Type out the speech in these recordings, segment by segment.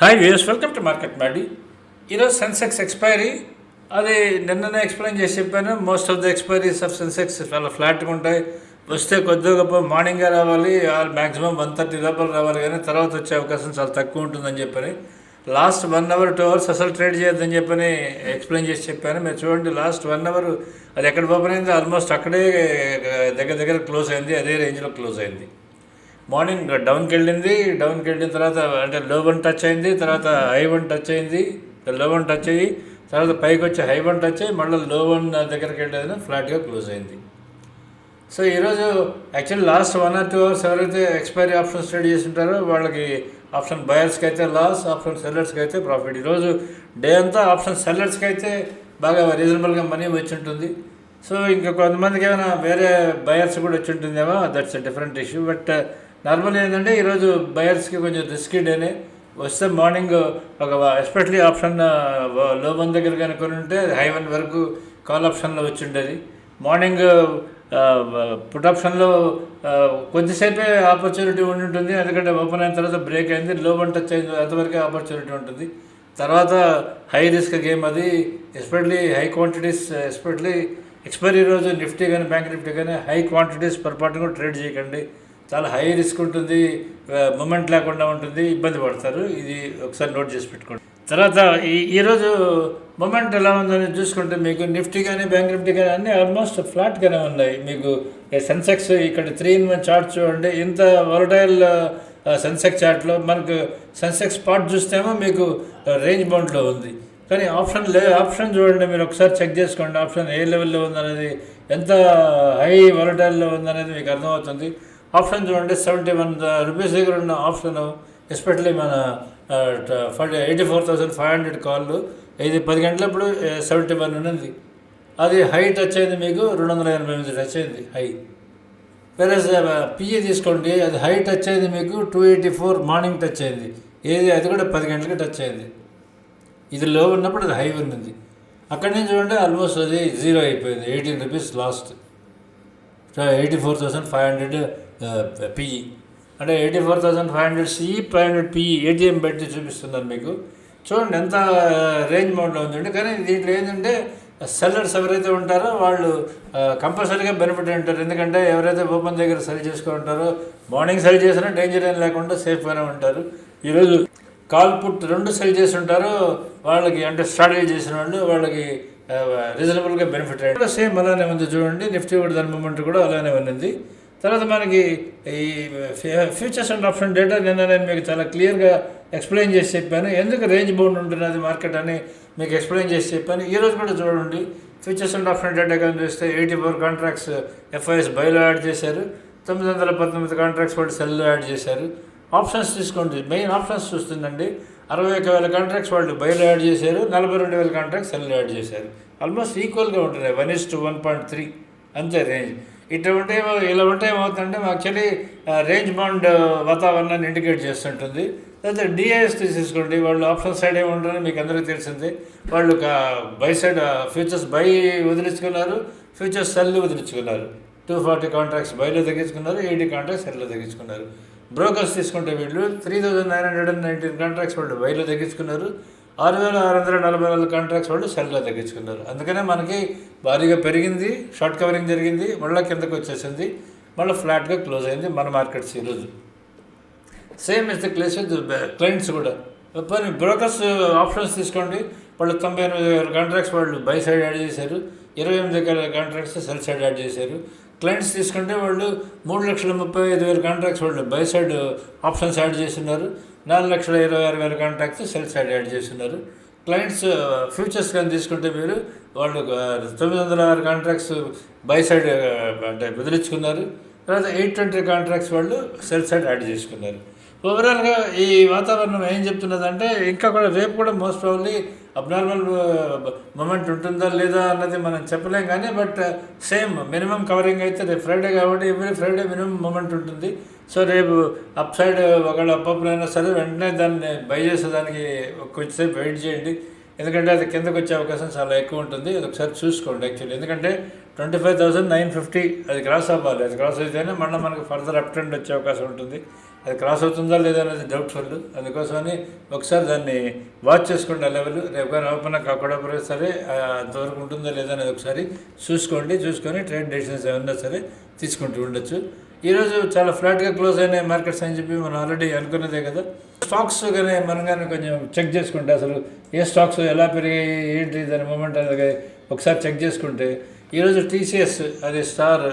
Hi views welcome to market మాడి ఈరోజు Sensex expiry అది నిన్ననే ఎక్స్ప్లెయిన్ చేసి చెప్పాను. Most of the expiries of Sensex చాలా ఫ్లాట్గా ఉంటాయి. వస్తే కొద్దిగా గొప్ప మార్నింగే రావాలి. మ్యాక్సిమం వన్ థర్టీ లోపల రావాలి కానీ తర్వాత వచ్చే అవకాశం చాలా తక్కువ ఉంటుందని చెప్పని. Last one hour two hours అసలు ట్రేడ్ చేయొద్దని చెప్పని ఎక్స్ప్లెయిన్ చేసి చెప్పాను. మీరు చూడండి లాస్ట్ వన్ అవర్ అది ఎక్కడ ఓపెన్ అయింది ఆల్మోస్ట్ అక్కడే దగ్గర దగ్గర క్లోజ్ అయింది. అదే రేంజ్లో క్లోజ్ అయింది. మార్నింగ్ డౌన్కి వెళ్ళింది డౌన్కి వెళ్ళిన తర్వాత అంటే లో వన్ టచ్ అయింది తర్వాత హై వన్ టచ్ అయింది లో వన్ టచ్ అయ్యి తర్వాత పైకి వచ్చి హై వన్ టచ్ అయ్యి మళ్ళీ లో వన్ దగ్గరికి వెళ్ళేది ఫ్లాట్గా క్లోజ్ అయింది. సో ఈరోజు actually last one or two hours ఎవరైతే ఎక్స్పైరీ ఆప్షన్ స్టడీ చేసి ఉంటారో వాళ్ళకి ఆప్షన్ బయర్స్కి అయితే లాస్ ఆప్షన్ సెల్లర్స్కి అయితే ప్రాఫిట్ ఈరోజు డే అంతా ఆప్షన్ సెల్లర్స్కి అయితే బాగా రీజనబుల్గా మనీ వచ్చి ఉంటుంది. సో ఇంకా కొంతమందికి ఏమైనా వేరే బయర్స్ కూడా వచ్చి ఉంటుందేమో that's a different issue but normal ఏంటంటే ఈరోజు బయర్స్కి కొంచెం రిస్కీ డేనే. వస్తే మార్నింగ్ ఒక ఎస్పెషలీ ఆప్షన్లో వన్ దగ్గర కనుక ఉంటే హై వన్ వరకు కాల్ ఆప్షన్లో వచ్చి ఉండేది మార్నింగ్ పుట్ ఆప్షన్లో కొద్దిసేపే ఆపర్చునిటీ ఉండి ఉంటుంది ఎందుకంటే ఓపెన్ అయిన తర్వాత బ్రేక్ అయింది లో వన్ టచ్ అయింది అంతవరకే ఆపర్చునిటీ ఉంటుంది. తర్వాత హై రిస్క్ గేమ్ అది especially high quantities especially expiry రోజు నిఫ్టీ కానీ బ్యాంక్ నిఫ్టీ కానీ హై క్వాంటిటీస్ పొరపాటు కూడా ట్రేడ్ చేయకండి. చాలా హై రిస్క్ ఉంటుంది మూమెంట్ లేకుండా ఉంటుంది ఇబ్బంది పడతారు. ఇది ఒకసారి నోట్ చేసి పెట్టుకోండి. తర్వాత ఈ ఈరోజు మూమెంట్ ఎలా ఉందని చూసుకుంటే మీకు నిఫ్టీ కానీ బ్యాంక్ నిఫ్టీ కానీ అన్నీ ఆల్మోస్ట్ ఫ్లాట్గానే ఉన్నాయి. మీకు సెన్సెక్స్ ఇక్కడ త్రీ ఇన్ వన్ చార్ట్ చూడండి. ఇంత వరటైల్ సెన్సెక్స్ చార్ట్లో మనకు సెన్సెక్స్ స్పాట్ చూస్తేమో మీకు రేంజ్ బౌండ్లో ఉంది. కానీ ఆప్షన్ లే ఆప్షన్ చూడండి. మీరు ఒకసారి చెక్ చేసుకోండి. ఆప్షన్ ఏ లెవెల్లో ఉందనేది ఎంత హై వరటైల్లో ఉందనేది మీకు అర్థమవుతుంది. ఆప్షన్ చూడండి సెవెంటీ వన్ రూపీస్ దగ్గర ఉన్న ఆప్షన్ ఎస్పెషల్లీ మన five eighty four thousand five hundred calls. ఇది పది గంటలప్పుడు uh, సెవెంటీ వన్ ఉన్నది. అది హై టచ్ అయింది మీకు రెండు వందల ఎనభై ఎనిమిది టచ్ అయింది హై వేరే పిఏ తీసుకోండి అది హై టచ్ అయింది మీకు two eighty four morning touch అయింది. ఏది అది కూడా పది గంటలకి టచ్ అయింది. ఇది లో ఉన్నప్పుడు అది హై ఉన్నది. అక్కడి నుంచి చూడండి ఆల్మోస్ట్ అది జీరో అయిపోయింది eighteen rupees last eighty four thousand five hundred PE అంటే eighty four thousand five hundred CE five hundred PE ATM పెట్టి చూపిస్తున్నారు మీకు. చూడండి ఎంత రేంజ్ మోడ్లో ఉందండి కానీ దీంట్లో ఏంటంటే సెల్లర్స్ ఎవరైతే ఉంటారో వాళ్ళు కంపల్సరీగా బెనిఫిట్ ఉంటారు. ఎందుకంటే ఎవరైతే ఓపెన్ దగ్గర సెల్ చేసుకుంటారో మార్నింగ్ సెల్ చేసినా డేంజర్ ఏం లేకుండా సేఫ్గానే ఉంటారు. ఈరోజు కాల్ పుట్ రెండు సెల్ చేసి ఉంటారో వాళ్ళకి అంటే స్ట్రాటజీ చేసిన వాళ్ళు వాళ్ళకి రీజనబుల్గా బెనిఫిట్ అయ్యారు. సేమ్ అలానే ఉంది చూడండి. నిఫ్టీ కూడా దాని మూమెంట్ కూడా అలానే ఉన్నింది. తర్వాత మనకి ఈ ఫ్యూచర్స్ అండ్ ఆప్షన్ డేటా నిన్న నేను మీకు చాలా క్లియర్గా ఎక్స్ప్లెయిన్ చేసి చెప్పాను. ఎందుకు రేంజ్ బౌండ్ ఉంటున్నది మార్కెట్ అని మీకు ఎక్స్ప్లెయిన్ చేసి చెప్పాను. ఈరోజు కూడా చూడండి ఫ్యూచర్స్ అండ్ ఆప్షన్ డేటా కానీ చూస్తే ఎయిటీ ఫోర్ కాంట్రాక్ట్స్ ఎఫ్ఐఎస్ బైలో యాడ్ చేశారు. తొమ్మిది వందల పంతొమ్మిది కాంట్రాక్ట్స్ వాళ్ళు సెల్లో యాడ్ చేశారు. ఆప్షన్స్ తీసుకోండి. మెయిన్ ఆప్షన్స్ చూస్తుందండి. అరవై ఒక వేల కాంట్రాక్ట్స్ వాళ్ళు బయలు యాడ్ చేశారు. నలభై రెండు వేల కాంట్రాక్ట్స్ సెల్లు యాడ్ చేశారు. ఆల్మోస్ట్ ఈక్వల్గా ఉంటున్నాయి. One is to one point three అంతే రేంజ్. ఇట్లా ఉంటే ఇలా ఉంటే ఏమవుతుందంటే యాక్చువల్లీ రేంజ్ బాండ్ వాతావరణాన్ని ఇండికేట్ చేస్తుంటుంది. తర్వాత డిఐఎస్ తీసేసుకోండి. వాళ్ళు ఆప్షన్ సైడ్ ఏముంటారని మీకు అందరికీ తెలిసిందే. వాళ్ళు బై సైడ్ ఫ్యూచర్స్ బై వదిలించుకున్నారు ఫ్యూచర్స్ సెల్ వదిలించుకున్నారు టూ ఫార్టీ కాంట్రాక్ట్స్ బైలో తగ్గించుకున్నారు. ఎయిటీ కాంట్రాక్ట్స్ సెల్లో తగ్గించుకున్నారు. బ్రోకర్స్ తీసుకుంటే వీళ్ళు three thousand nine hundred and nineteen contracts వాళ్ళు బైలో తగ్గించుకున్నారు. ఆరు వేల ఆరు వందల నలభై నాలుగు కాంట్రాక్ట్స్ వాళ్ళు సెల్లో తగ్గించుకున్నారు. అందుకనే మనకి భారీగా పెరిగింది షార్ట్ కవరింగ్ జరిగింది మళ్ళీ కిందకు వచ్చేసింది మళ్ళీ ఫ్లాట్గా క్లోజ్ అయింది మన మార్కెట్స్ ఈరోజు same is the case with clients కూడా. పోనీ బ్రోకర్స్ ఆప్షన్స్ తీసుకోండి వాళ్ళు తొంభై ఎనిమిది వేల కాంట్రాక్ట్స్ వాళ్ళు బై సైడ్ యాడ్ చేశారు ఇరవై ఎనిమిది వేల కాంట్రాక్ట్స్ సెల్ సైడ్ యాడ్ చేశారు. క్లయింట్స్ తీసుకుంటే వాళ్ళు మూడు లక్షల ముప్పై ఐదు వేల కాంట్రాక్ట్స్ వాళ్ళు బై సైడ్ ఆప్షన్స్ యాడ్ చేస్తున్నారు. నాలుగు లక్షల ఇరవై ఆరు వేల కాంట్రాక్ట్స్ సెల్ సైడ్ యాడ్ చేస్తున్నారు. క్లయింట్స్ ఫ్యూచర్స్ కానీ తీసుకుంటే మీరు వాళ్ళు తొమ్మిది వందల ఆరు కాంట్రాక్ట్స్ బై సైడ్ అంటే బెదిరించుకున్నారు తర్వాత ఎయిట్ ట్వంటీ కాంట్రాక్ట్స్ వాళ్ళు సెల్ సైడ్ యాడ్ చేసుకున్నారు. ఓవరాల్గా ఈ వాతావరణం ఏం చెప్తున్నదంటే ఇంకా కూడా రేపు కూడా మోస్ట్ ప్రాబ్లీ అబ్నార్మల్ మూమెంట్ ఉంటుందా లేదా అన్నది మనం చెప్పలేం కానీ బట్ సేమ్ మినిమం కవరింగ్ అయితే రేపు ఫ్రైడే కాబట్టి ఎవ్రీ ఫ్రైడే మినిమం మూమెంట్ ఉంటుంది. సో రేపు అప్ సైడ్ ఒకవేళ అప్పప్పుడైనా అయినా సరే వెంటనే దాన్ని బై చేసేదానికి కొంచెంసేపు వెయిట్ చేయండి. ఎందుకంటే అది కిందకు వచ్చే అవకాశం చాలా ఎక్కువ ఉంటుంది. అది ఒకసారి చూసుకోండి యాక్చువల్లీ. ఎందుకంటే twenty five thousand nine fifty అది క్రాస్ అవ్వాలి. అది క్రాస్ అయితేనే మళ్ళీ మనకు ఫర్దర్ అప్ ట్రెండ్ వచ్చే అవకాశం ఉంటుంది. అది క్రాస్ అవుతుందా లేదా అనేది డౌట్ఫుల్. అందుకోసమని ఒకసారి దాన్ని వాచ్ చేసుకోండి ఆ లెవెల్ రేపు కానీ ఓపెన్ కాకుండా సరే అంతవరకు ఉంటుందా లేదా అనేది ఒకసారి చూసుకోండి. చూసుకొని ట్రేడ్ డెసిషన్స్ ఏమన్నా సరే తీసుకుంటూ ఉండొచ్చు. ఈరోజు చాలా ఫ్లాట్గా క్లోజ్ అయినాయి మార్కెట్స్ అని చెప్పి మనం ఆల్రెడీ అనుకున్నదే కదా. స్టాక్స్ కానీ మనం కానీ కొంచెం చెక్ చేసుకుంటే అసలు ఏ స్టాక్స్ ఎలా పెరిగాయి ఏంటి దాని మూమెంట్ అనేది ఒకసారి చెక్ చేసుకుంటే ఈరోజు టీసీఎస్ అది స్టార్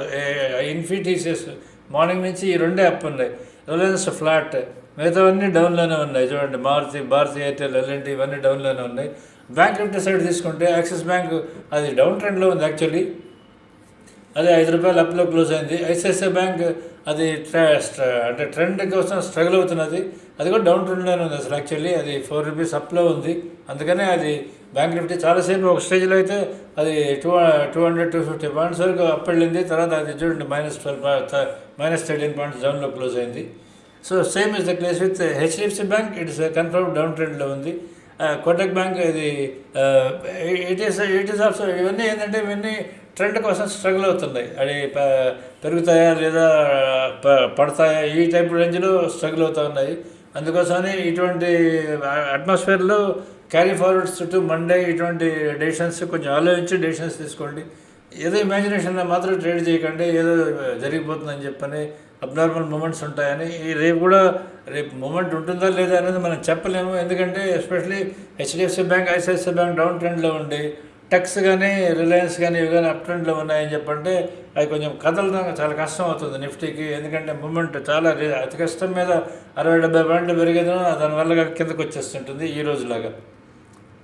ఇన్ఫీ టీసీఎస్ మార్నింగ్ నుంచి ఈ రెండే అప్ ఉన్నాయి. రిలయన్స్ ఫ్లాట్ మిగతావన్నీ డౌన్లోనే ఉన్నాయి. చూడండి మారుతి భారతి ఎయిర్టెల్ ఎల్ఎన్టీ ఇవన్నీ డౌన్లోనే ఉన్నాయి. బ్యాంక్ నిఫ్టీ సైడ్ తీసుకుంటే యాక్సిస్ బ్యాంక్ అది డౌన్ ట్రెండ్లో ఉంది యాక్చువల్లీ. అది ఐదు రూపాయలు అప్లో క్లోజ్ అయింది. ఐసిఐసిఐ బ్యాంక్ అది అంటే ట్రెండ్ కోసం స్ట్రగుల్ అవుతున్నది. అది కూడా డౌన్ ట్రెండ్లోనే ఉంది అసలు యాక్చువల్లీ. అది ఫోర్ రూపీస్ అప్లో ఉంది. అందుకనే అది బ్యాంక్ నిఫ్టీ చాలాసేపు ఒక స్టేజ్లో అయితే అది two two hundred two fifty points వరకు అప్ వెళ్ళింది. తర్వాత అది చూడండి minus twelve minus thirteen points డౌన్లో క్లోజ్ అయింది. So same is the place with HDFC bank. It's confirm down ట్రెండ్లో ఉంది. కోటక్ బ్యాంక్ ఇది it is it is also ఇవన్నీ ఏంటంటే ఇవన్నీ ట్రెండ్ కోసం స్ట్రగుల్ అవుతున్నాయి అది పెరుగుతాయా లేదా ప- పడతాయా? ఈ టైప్ రేంజ్లో స్ట్రగుల్ అవుతూ ఉన్నాయి. అందుకోసమని ఇటువంటి అట్మాస్ఫియర్లో క్యారీ ఫార్వర్డ్స్ చుట్టూ మండే ఇటువంటి డెసిషన్స్ కొంచెం ఆలోచించి డెసిషన్స్ తీసుకోండి. ఏదో ఇమాజినేషన్లో మాత్రం ట్రేడ్ చేయకండి. ఏదో జరిగిపోతుందని చెప్పని అబ్నార్మల్ మూమెంట్స్ ఉంటాయని. రేపు కూడా రేపు మూమెంట్ ఉంటుందా లేదా అనేది మనం చెప్పలేము. ఎందుకంటే especially HDFC bank ICICI bank down ట్రెండ్లో ఉండి టెక్స్ కానీ రిలయన్స్ కానీ ఇవి కానీ అప్ ట్రెండ్లో ఉన్నాయని చెప్పంటే అవి కొంచెం కదలడం చాలా కష్టం అవుతుంది నిఫ్టీకి. ఎందుకంటే మూమెంట్ చాలా రే- అతి కష్టం మీద అరవై డెబ్బై పాయింట్లు పెరిగేదో దానివల్ల కిందకు వచ్చేస్తుంటుంది ఈ రోజులాగా.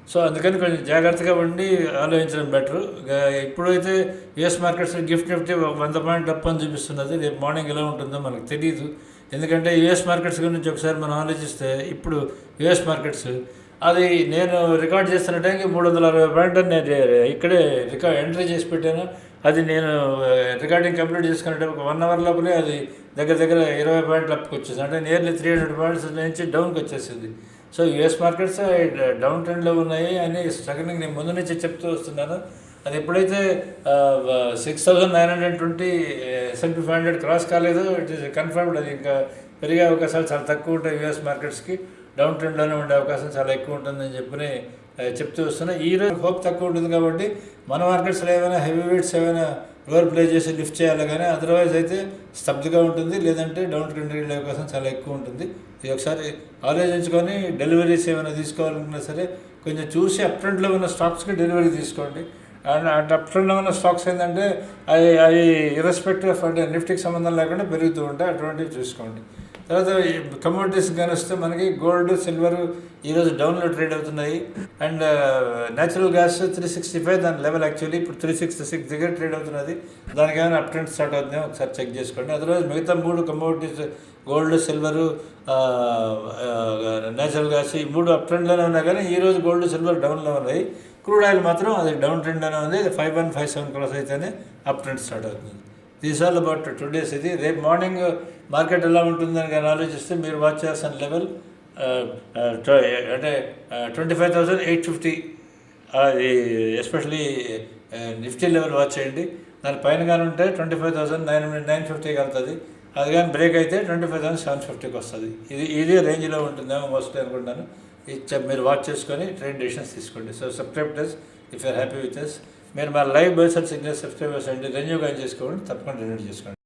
సో అందుకని కొంచెం జాగ్రత్తగా ఉండి ఆలోచించడం బెటర్. ఇప్పుడైతే యుఎస్ మార్కెట్స్ గిఫ్ట్ నిఫ్టీ ఒక వంద పాయింట్ అప్ అని చూపిస్తున్నది. రేపు మార్నింగ్ ఎలా ఉంటుందో మనకు తెలియదు ఎందుకంటే యుఎస్ మార్కెట్స్ గురించి ఒకసారి మనం ఆలోచిస్తే ఇప్పుడు యుఎస్ మార్కెట్స్ అది నేను రికార్డ్ చేస్తున్న టైంకి మూడు వందల అరవై పాయింట్ నేను ఇక్కడే రికార్డ్ ఎంట్రీ చేసి పెట్టాను. అది నేను రికార్డింగ్ కంప్లీట్ చేసుకున్నట్టు ఒక వన్ అవర్ లోపలే అది దగ్గర దగ్గర ఇరవై పాయింట్లు అప్కి వచ్చేసింది. అంటే నియర్లీ త్రీ హండ్రెడ్ పాయింట్స్ నుంచి డౌన్కి వచ్చేసింది. సో యుఎస్ మార్కెట్స్ డౌన్ ట్రెండ్లో ఉన్నాయి అని స్ట్రగలింగ్ నేను ముందు నుంచి చెప్తూ వస్తున్నాను. అది ఎప్పుడైతే six thousand nine hundred twenty SMP five hundred cross కాలేదు ఇట్ ఈస్ కన్ఫర్మ్డ్ అది ఇంకా పెరిగే అవకాశాలు చాలా తక్కువ ఉంటాయి యుఎస్ మార్కెట్స్కి. డౌన్ ట్రెండ్లోనే ఉండే అవకాశం చాలా ఎక్కువ ఉంటుందని చెప్పని చెప్తూ వస్తున్నా. ఈ రోజు హోప్ తక్కువ ఉంటుంది కాబట్టి మన మార్కెట్స్లో ఏమైనా హెవీ వెయిట్స్ ఏమైనా లోవర్ ప్లే చేసి లిఫ్ట్ చేయాలి కానీ అదర్వైజ్ అయితే స్తబ్దుగా ఉంటుంది. లేదంటే డౌన్ ట్రెండ్ వెళ్ళే అవకాశం చాలా ఎక్కువ ఉంటుంది. ఇది ఒకసారి ఆలోచించుకొని డెలివరీస్ ఏమైనా తీసుకోవాలనుకున్నా సరే కొంచెం చూసి అప్ ట్రెండ్లో ఉన్న స్టాక్స్కి డెలివరీ తీసుకోండి. అండ్ అట్ అప్ ట్రెండ్లో ఉన్న స్టాక్స్ ఏంటంటే అవి అవి ఇర్రెస్పెక్టివ్ ఆఫ్ అంటే నిఫ్టీకి సంబంధం లేకుండా పెరుగుతూ ఉంటాయి. అటువంటివి చూసుకోండి. తర్వాత కమ్యూనిటీస్ కానీ వస్తే మనకి గోల్డ్ సిల్వర్ ఈరోజు డౌన్లో ట్రేడ్ అవుతున్నాయి. And natural gas three sixty five దాని లెవెల్ యాక్చువల్లీ ఇప్పుడు త్రీ సిక్స్టీ సిక్స్ దగ్గర ట్రేడ్ అవుతున్నది. దానికి ఏమైనా అప్ ట్రెండ్ స్టార్ట్ అవుతుందో ఒకసారి చెక్ చేసుకోండి. అదర్వైజ్ మిగతా మూడు commodities gold silver natural gas ఈ మూడు అప్ ట్రెండ్లోనే ఉన్నా కానీ ఈరోజు గోల్డ్ సిల్వర్ డౌన్లో ఉన్నాయి. క్రూడ్ ఆయిల్ మాత్రం అది డౌన్ ట్రెండ్లోనే ఉంది. Five one five seven cross అయితేనే అప్ ట్రెండ్ స్టార్ట్ అవుతుంది. దీస్ ఆల్ అబౌట్ టుడేస్ ఇది రేపు మార్నింగ్ మార్కెట్ ఎలా ఉంటుందని కానీ ఆలోచిస్తే మీరు వాచ్ చేయాల్సిన లెవెల్ అంటే twenty five thousand eight fifty అది ఎస్పెషలీ నిఫ్టీ లెవెల్ వాచ్ చేయండి. దాని పైన కానీ ఉంటే twenty five thousand nine nine ఫిఫ్టీకి వెళ్తుంది అది కానీ బ్రేక్ అయితే ట్వంటీ ఫైవ్ థౌసండ్ సెవెన్ ఫిఫ్టీకి వస్తుంది. ఇది ఇదే రేంజ్లో ఉంటుందేమో మోస్ట్లీ అనుకుంటాను. మీరు వాచ్ చేసుకొని ట్రేడ్ డెసిషన్స్ తీసుకోండి. So subscribe us if you're happy with us మీరు మా live buy sell signal subscribers అండి రెన్యూ కానీ చేసుకోండి తప్పకుండా రెన్యూ చేసుకోండి.